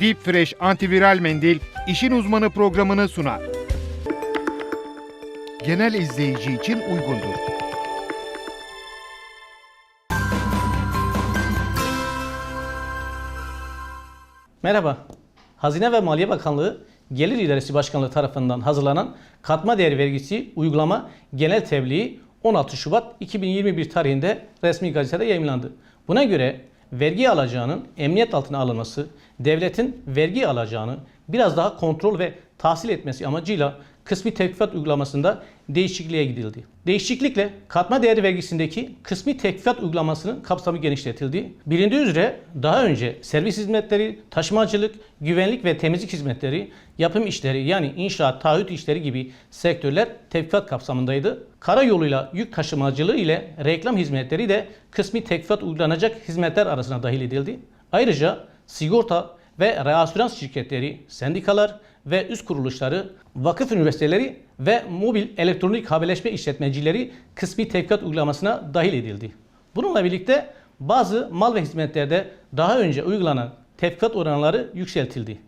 Deep Fresh antiviral mendil işin uzmanı programını sunar. Genel izleyici için uygundur. Merhaba. Hazine ve Maliye Bakanlığı Gelir İdaresi Başkanlığı tarafından hazırlanan katma değer vergisi uygulama genel tebliği 16 Şubat 2021 tarihinde resmi gazetede yayımlandı. Buna göre vergi alacağının emniyet altına alınması, devletin vergi alacağını biraz daha kontrol ve tahsil etmesi amacıyla kısmi tekfiyat uygulamasında değişikliğe gidildi. Değişiklikle katma değer vergisindeki kısmi tekfiyat uygulamasının kapsamı genişletildi. Bilindiği üzere daha önce servis hizmetleri, taşımacılık, güvenlik ve temizlik hizmetleri, yapım işleri yani inşaat, taahhüt işleri gibi sektörler tekfiyat kapsamındaydı. Karayoluyla yük taşımacılığı ile reklam hizmetleri de kısmi tekfiyat uygulanacak hizmetler arasına dahil edildi. Ayrıca sigorta ve reasürans şirketleri, sendikalar ve üst kuruluşları, vakıf üniversiteleri ve mobil elektronik haberleşme işletmecileri kısmi tevkiat uygulamasına dahil edildi. Bununla birlikte bazı mal ve hizmetlerde daha önce uygulanan tevkiat oranları yükseltildi.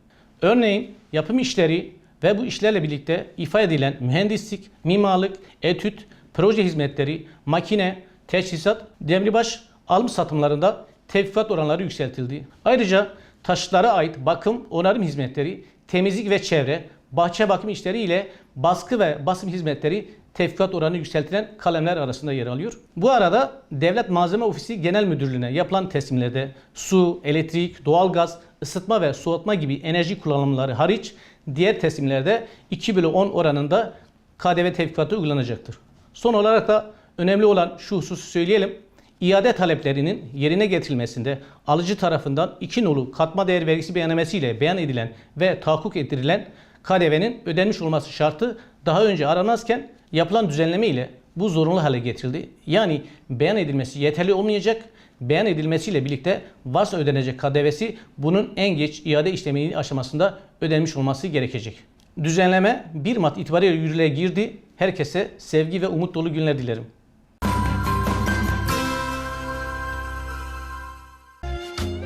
Örneğin yapım işleri ve bu işlerle birlikte ifade edilen mühendislik, mimarlık, etüt, proje hizmetleri, makine, teçhizat, demirbaş alım satımlarında tevkiat oranları yükseltildi. Ayrıca taşıtlara ait bakım, onarım hizmetleri, temizlik ve çevre, bahçe bakım işleri ile baskı ve basım hizmetleri tevkiat oranı yükseltilen kalemler arasında yer alıyor. Bu arada Devlet Malzeme Ofisi Genel Müdürlüğü'ne yapılan teslimlerde su, elektrik, doğalgaz, ısıtma ve soğutma gibi enerji kullanımları hariç diğer teslimlerde 2 bölü 10 oranında KDV tevkifatı uygulanacaktır. Son olarak da önemli olan şu hususu söyleyelim. İade taleplerinin yerine getirilmesinde alıcı tarafından 2 nolu katma değer vergisi beyannamesiyle beyan edilen ve tahakkuk ettirilen KDV'nin ödenmiş olması şartı daha önce aranmazken yapılan düzenleme ile bu zorunlu hale getirildi. Yani beyan edilmesi yeterli olmayacak. Beyan edilmesiyle birlikte varsa ödenecek KDV'si bunun en geç iade işlemi aşamasında ödenmiş olması gerekecek. Düzenleme 1 Mart itibariyle yürürlüğe girdi. Herkese sevgi ve umut dolu günler dilerim.